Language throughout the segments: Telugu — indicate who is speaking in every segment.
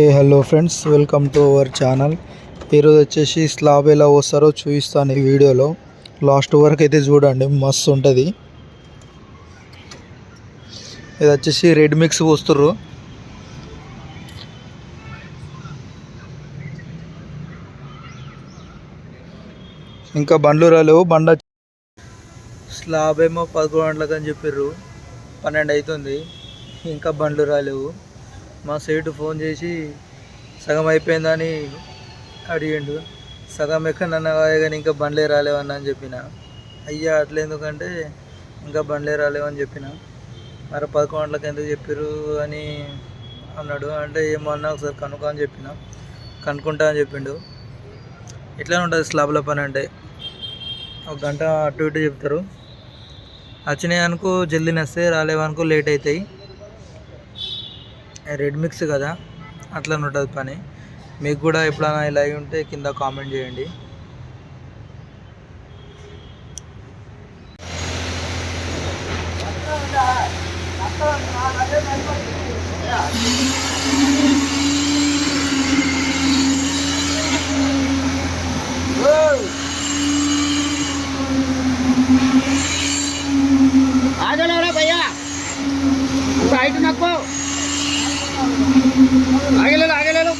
Speaker 1: A hello friends welcome to our channel ఈరోజు వచ్చేసి స్లాబ్ ఎలా వస్తారో చూపిస్తాను ఈ వీడియోలో. లాస్ట్ వరకు అయితే చూడండి మస్తు ఉంటుంది. ఇది వచ్చేసి రెడ్ మిక్స్ పోస్తుర్రు. ఇంకా బండ్లు రాలేవు బండ స్లాబ్ ఏమో పదకొండు గంటలకు అని చెప్పిర్రు. పన్నెండు అవుతుంది ఇంకా బండ్లు రాలేవు. మా సేటు ఫోన్ చేసి సగం అయిపోయిందని అడిగిండు. సగం ఎక్కడ నన్న కానీ ఇంకా బండ్లే రాలేవన్న అని చెప్పిన. అయ్యా అట్లా ఎందుకంటే ఇంకా బండ్లే రాలేవని చెప్పిన. మరి పదకొండు గంటలకు ఎందుకు చెప్పారు అని అన్నాడు. అంటే ఏమో అన్నా ఒకసారి కనుక్కో అని చెప్పిన. కనుక్కుంటా అని చెప్పిండు. ఇట్లానే ఉంటుంది స్లాబ్ల పని అంటే. ఒక గంట అటు ఇటు చెప్తారు. వచ్చినాయి అనుకో జల్దీ నస్తే రాలేవనుకో లేట్ అవుతాయి. రెడ్ మిక్స్ కదా అట్లా ఉంటుంది పని మీకు కూడా ఎప్పుడైనా ఇలా అయి ఉంటే కింద కామెంట్ చేయండి
Speaker 2: आगे ले रहा भैया थोड़ा हाइट नको आगे ले लो आगे ले लो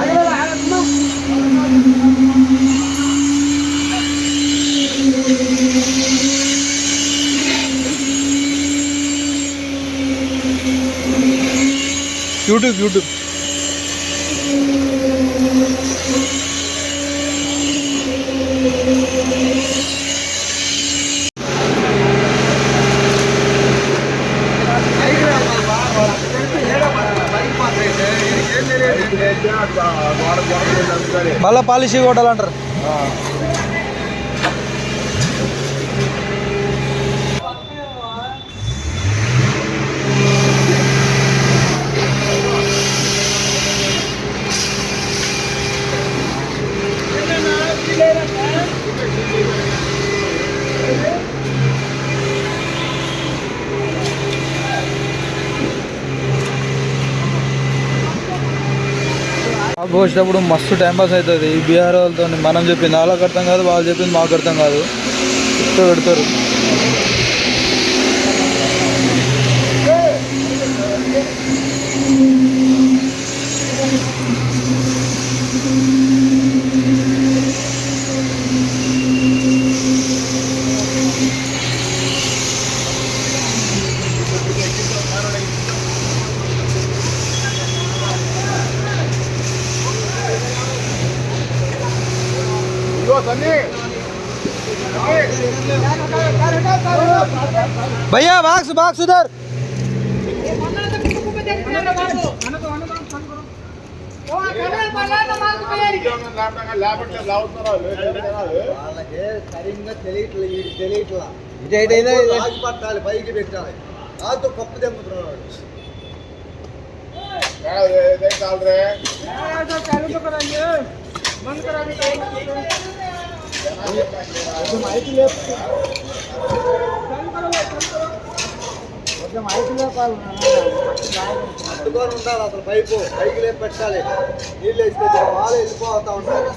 Speaker 2: आगे ले लो आगे ले
Speaker 1: लो യൂട്യൂബ് യൂട്യൂബ് మళ్ళా పాలిష్ కొట్టాలంటారు. మాకు వచ్చేటప్పుడు మస్తు టైం పాస్ అవుతుంది. ఈ బీహార్ వాళ్ళతో మనం చెప్పింది వాళ్ళకి అర్థం కాదు వాళ్ళు చెప్పింది మాకు అర్థం కాదు. ఇట్లా పెడతారు. भैया बाक्स बाक्स उधर
Speaker 3: వాళ్ళకి సరిగ్గా తెలియట్లే వీడికి తెలియట్లా రాజు పట్టాలి పైకి పెట్టాలి దాంతో కప్పు తెమ్ముతున్నాడు పట్టుకొని ఉండాలి అసలు పైపు. పైకి పెట్టాలి. నీళ్ళు వేసి వాళ్ళు వెళ్ళిపోతా ఉంటారు.